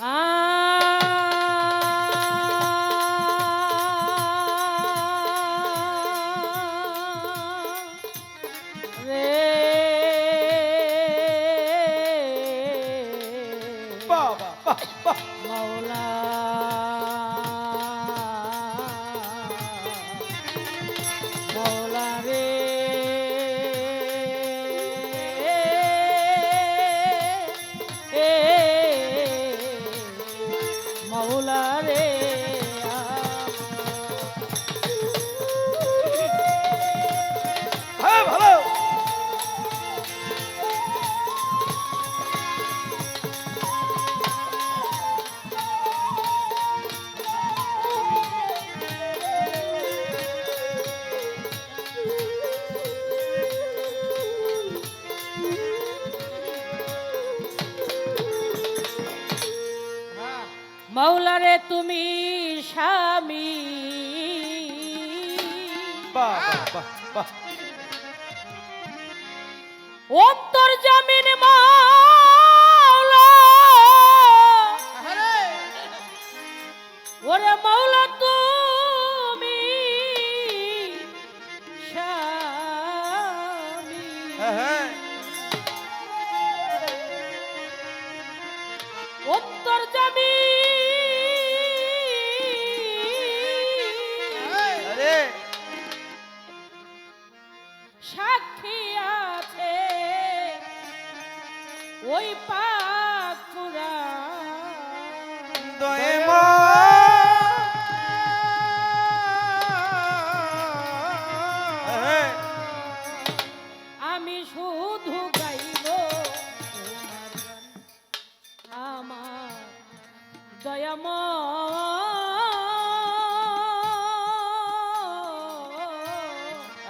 Ah. মাওলা মৌলারে তুমি স্বামী। অন্তর জামিন মাওলা। ওরে মাওলা তুমি স্বামী। অন্তর জামিন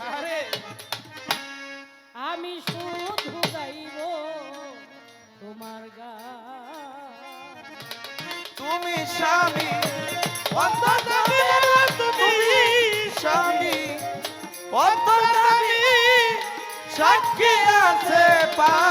আরে। আমি শুধু গাইব তোমার গা তুমি স্বামী তুমি স্বামী। সাক্ষী আছে পা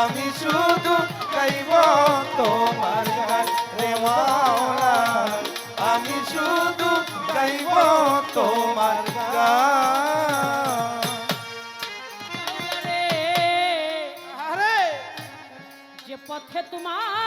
আমি শুধু গাইব তোমার গান রে মাওলা। আমি শুধু গাইব তোমার গান যে পথে তোমার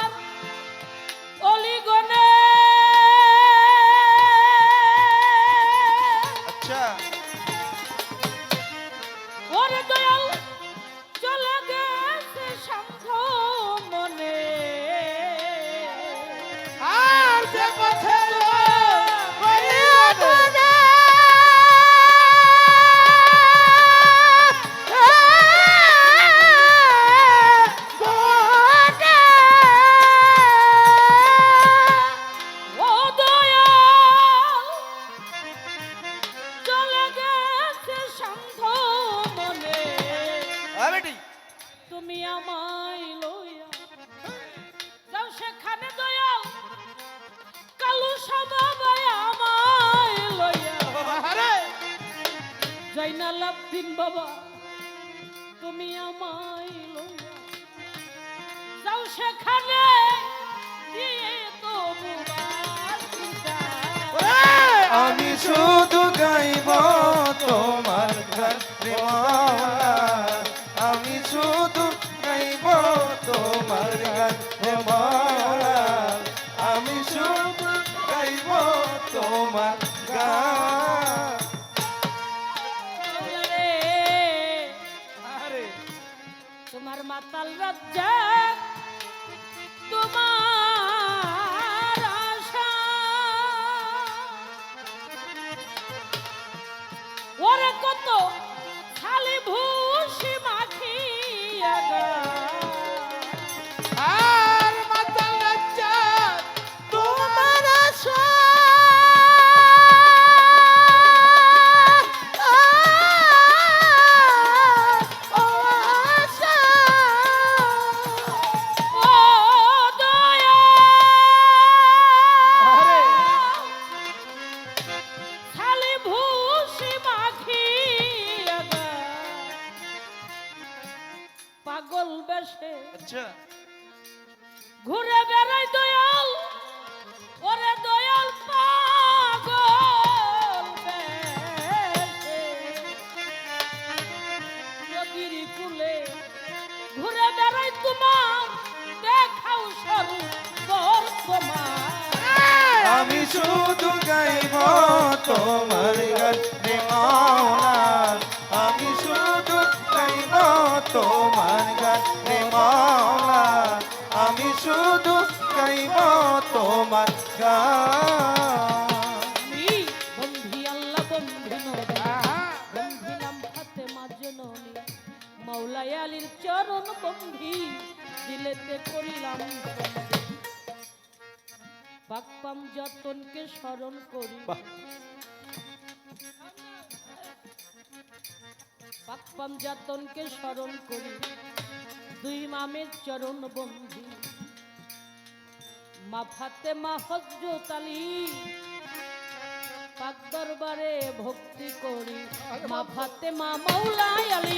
তুমি আমায় লইয়া যাও সেখানে দয়াল কালু সবাই আমায় লইয়া। আরে জৈনাল আব্দিন বাবা তুমি আমায় লইয়া যাও সেখানে। দিয়ে তো আমি শুধু গাইব তোমার গান 진짜. তোমার গান। বন্ধি আল্লাহ বন্ধি নবী বন্ধি নাম ফাতেমা জননী। মাওলাই আলীর চরণ বন্ধি দিলেতে করিলাম। পাকপাম যতনকে স্মরণ করি। বাহ। পাকপাম যতনকে স্মরণ করি। দুই মামের চরণ বন্ধি মা ফাতেমা হজরত আলী পাক দরবারে ভক্তি করি। মা ফাতেমা মাওলাই আলী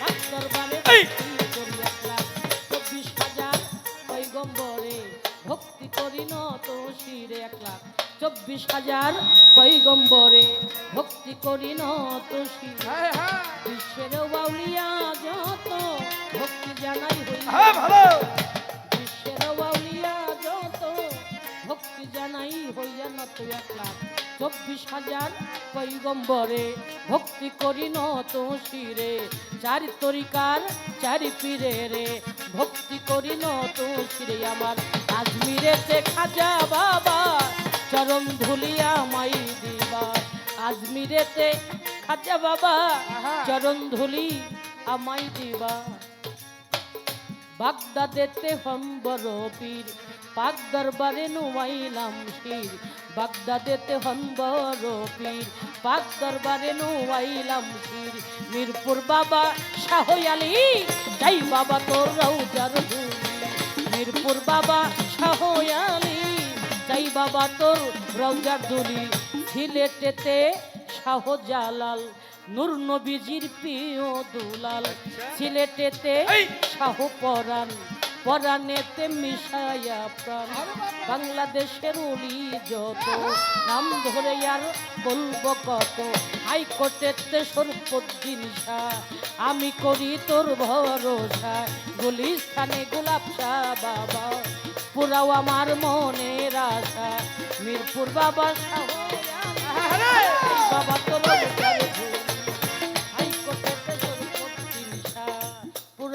পাক দরবারে ভক্তি করি এক লাখ চব্বিশ হাজার পৈগম্বরে ভক্তি করি নত শিরে এক লাখ চব্বিশ হাজার পৈগম্বরে ভক্তি করি নত শিরে বিশ্বের বাউলিয়া যত ভক্তি জানাই হ্যাঁ হই ভালো। হইয়া নত এক লাখ চব্বিশ হাজার পৈগম্বরে ভক্তি করি নত শিরে চারি তরিকার চারি পীরে রে। ভক্তি করি নত শিরে আমার আজমিরেতে খাজা বাবা চরম ধুলিয়া মাই দিবা। আজমিরেতে খাজা বাবা, চরণ ধুলি আমাই দিবা। বাগদাদেতে হন বড় পীর পাক দরবারে নুয়াইলাম শির বাগদাদেতে হন বড় পীর। পাক দরবারে নুয়াইলাম শির মিরপুর বাবা শাহ আলী যাই বাবা তোর রৌজার মিরপুর বাবা শাহ আলী যাই বাবা তোর রৌজার ধুলি সিলেটেতে শাহজালাল নূর নবীজির প্রিয় দুলাল। সিলেটেতে শাহ পরাণ। পরাণেতে মিশায়া প্রাণ। বাংলাদেশের উলি যত নাম ধরে আর বলব কত। হাইকোর্টেতে শাহ আমি করি তোর ভরসা। গুলিস্থানে গোলাপ শাহ বাবা পুরাও আমার মনের আশা। মিরপুর বাবা শাহ বাবা তোর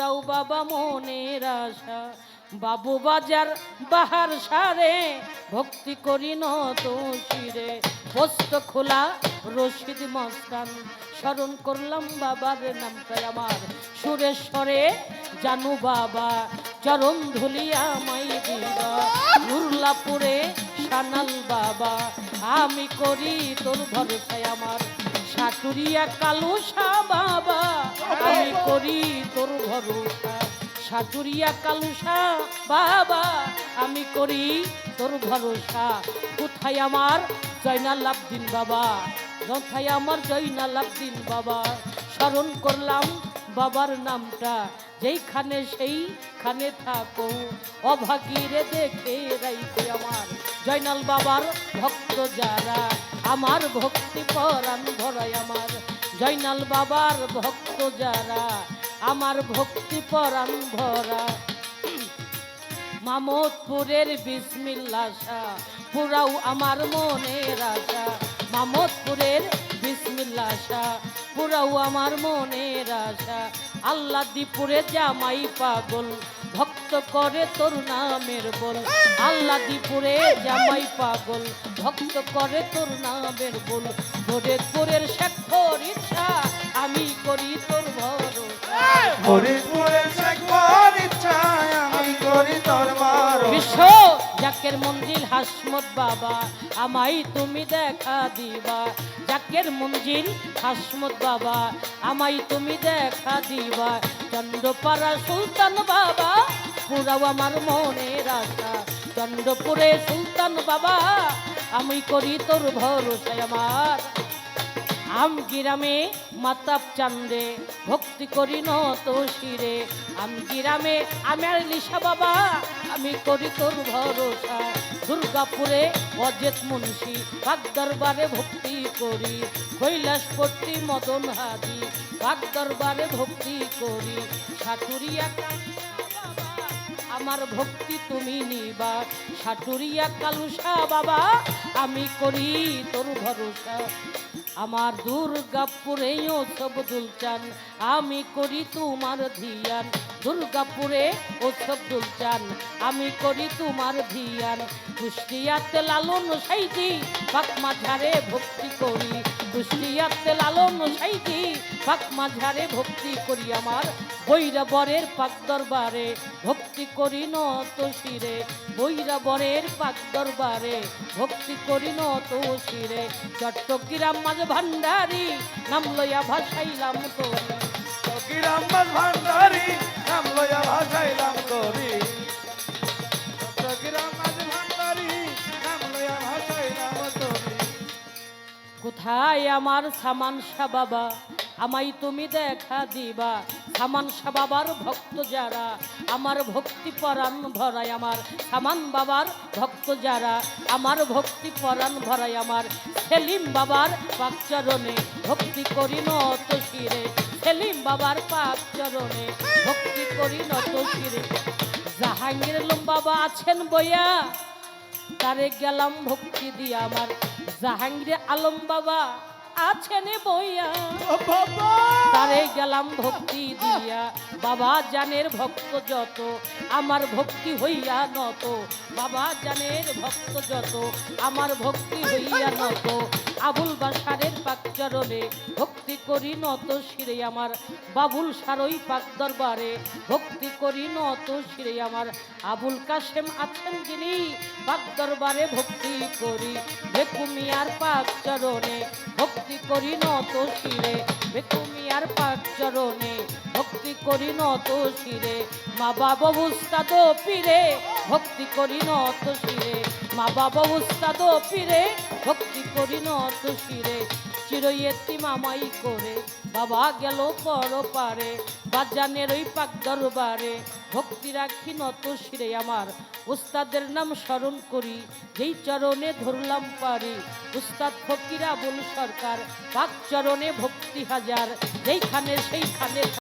পুরাও বাবা মনের আশা। বাবু বাজার বাহার সারে, ভক্তি করি নত শিরে। পোস্ত খোলা, রশিদ মস্তান স্মরণ করলাম বাবার নামটা আমার। সুরে সুরেশ্বরে জানু বাবা, চরণ ধুলিয়া মাই দিবা। নুরলাপুরে সানাল বাবা, আমি করি তোর ভরসায় আমার। সাটুরিয়া কালুসা বাবা, আমি করি তোর ভরসা। সাটুরিয়া কালুসা বাবা, আমি করি তোর ভরসা। কোথায় আমার জয়নাল আবদিন বাবা? কোথায় আমার জয়নাল বাবা? স্মরণ করলাম বাবার নামটা। যেইখানে সেইখানে থাকো। অভাগীরে দেখে রাইতে আমার জয়নাল বাবার ভক্ত যারা। আমার ভক্তি পরাণ ভরাই আমার। জয়নাল বাবার ভক্ত যারা, আমার ভক্তি পরাণ ভরা। মামদপুরের বিসমিল্লা শাহ, পুরাও আমার মনের আশা। মামদপুরের বিসমিল্লা শাহ, পুরাও আমার মনের আশা। আল্লাহ দিপুরে জামাই পাগল ভক্ত করে তোর নামের বল। আল্লা দিপুরে জামাই পাগল। ভক্ত করে তোর নামের বল। ফরিদপুরের শেখর ইচ্ছা আমি করি তোর ভরসা। ফরিদপুরের শেখর ইচ্ছা আমি করি তোর ভরসা। বিশ্ব জাকের মঞ্জিল হাসমত বাবা আমাই তুমি দেখা দিবা। জাকের মঞ্জিল হাসমত বাবা আমাই তুমি দেখা দিবা। চন্দ্রপাড়া সুলতান বাবা, পুরাও আমার মনের আশা। চন্দ্রপুরে সুলতান বাবা, আমি করি তোর ভরসায় আমার। আম গিরামে মাতাপ চান্দে, ভক্তি করি নত শিরে। আম গিরামে আমার লিসা বাবা, আমি করি তোর ভরসা। দুর্গাপুরে অজেত মুন্সি বাগ দরবারে ভক্তি করি। কৈলাসপট্টি মদন হাদি বাগ দরবারে ভক্তি করি। সাটুরিয়া বাবা, আমার ভক্তি তুমি নিবা। সাটুরিয়া কালুসা বাবা, আমি করি তোর ভরসা। আমার দুর্গাপুরে ও সব দুলচান, আমি করি তোমার ধিয়ান। দুর্গাপুরে সব দুলচান, আমি করি তোমার ধিয়ান। কুষ্টিয়াতে লালন সাইজি বাকমা ঝাড়ে ভক্তি করি। কুষ্টিয়াতে লালন সাইজি বাকমা ঝাড়ে ভক্তি করি আমার বৈরা বরের পাক দরবারে ভক্তি করি নত শিরে বৈরা বরের পাক দরবারে ভক্তি করি নত শিরে চট্টগ্রাম মাঝ ভান্ডারি নাম লইয়া ভাসাইলাম তোরে করি। ফকিরাম্বাস ভান্ডারি নাম লইয়া ভাসাইলাম করি। কোথায় আমার সামান শাহ বাবা? আমায় তুমি দেখা দিবা। সামান বাবার ভক্ত যারা, আমার ভক্তি পরাণ ভরায় আমার। সামান বাবার ভক্ত যারা, আমার ভক্তি পরাণ ভরায় আমার। সেলিম বাবার পাকচরণে ভক্তি করি নত শিরে। সেলিম বাবার পাকচরণে ভক্তি করি নত শিরে। জাহাঙ্গীর বাবা আছেন বইয়া, তারে গেলাম ভক্তি দিয়া আমার। জাহাঙ্গীর আলম বাবা আছেন বইয়া। তারে গেলাম ভক্তি দিয়া। বাবা জানের ভক্ত যত আমার ভক্তি হইয়া নত। বাবা জানের ভক্ত যত আমার ভক্তি হইয়া নত। আবুল বাসারের পাক চরণে ভক্তি করি নত শিরে আমার। বাবুল সারই পাক দরবারে ভক্তি করি নত শিরে আমার। আবুল কাশেম আছেন যিনি পাক দরবারে ভক্তি করি। বেকুমিয়ার পাক চরণে ভক্তি করি নত শিরে বেকুমিয়ার পাক চরণে ভক্তি করি নত শিরে। মা বাবা উস্তাদ পীরে, ভক্তি করি নত শিরে। মা বাবা উস্তাদ পীরে, ভক্তি করি নত শিরে। চিরয়েতি মামাই করে, বাবা গেল পর পারে, বাজানের ওই পাক দরবারে। ভক্তি রাখি নত শিরে আমার। উস্তাদের নাম স্মরণ করি, যেই চরণে ধরলাম পারি। উস্তাদ ফকিরা বল সরকার, পাক চরণে ভক্তি হাজার, যেইখানে সেইখানে